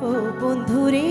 ও বন্ধুরে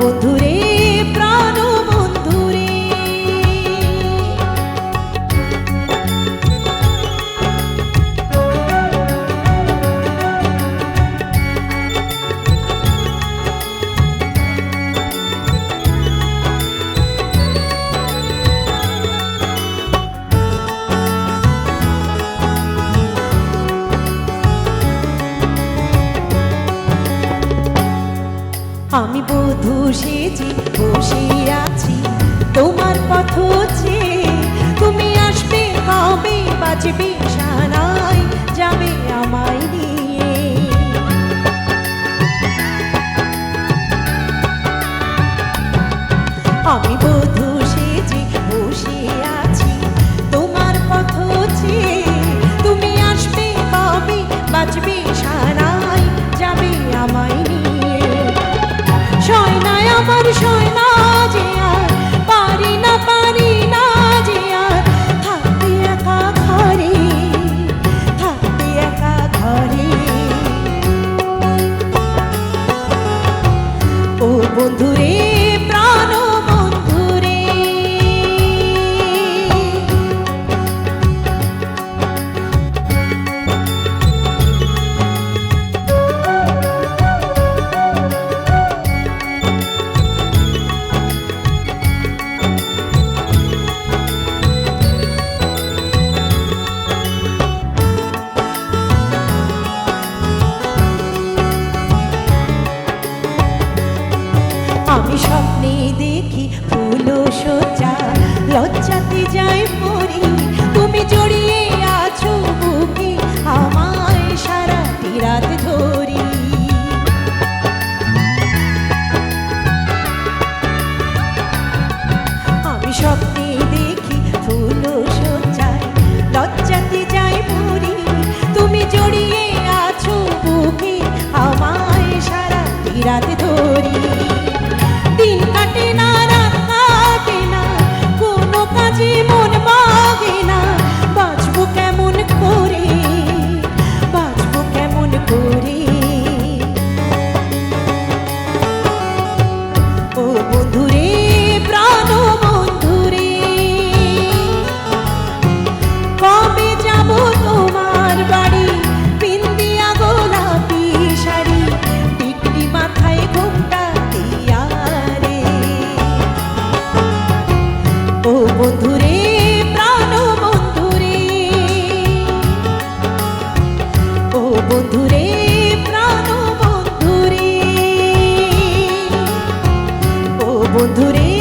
বন্ধুরে আমি বধূ সেজে বসে আমার সয়না যে আর, পারি না পারি না যে আর। থাকতে একা ঘরে থাকতে একা ঘরে। ও বন্ধুরে ফুল লজ্জাতে যাই পরি তুমি জড়িয়ে আছো বুকে, আমায় সারাটি রাত ধরি। আমি স্বপ্নে দেখি ফুল সজ্জায় লজ্জাতে যাই পরি তুমি জড়িয়ে আছো বুকে, আমায় সারাটি রাত বন্ধুরে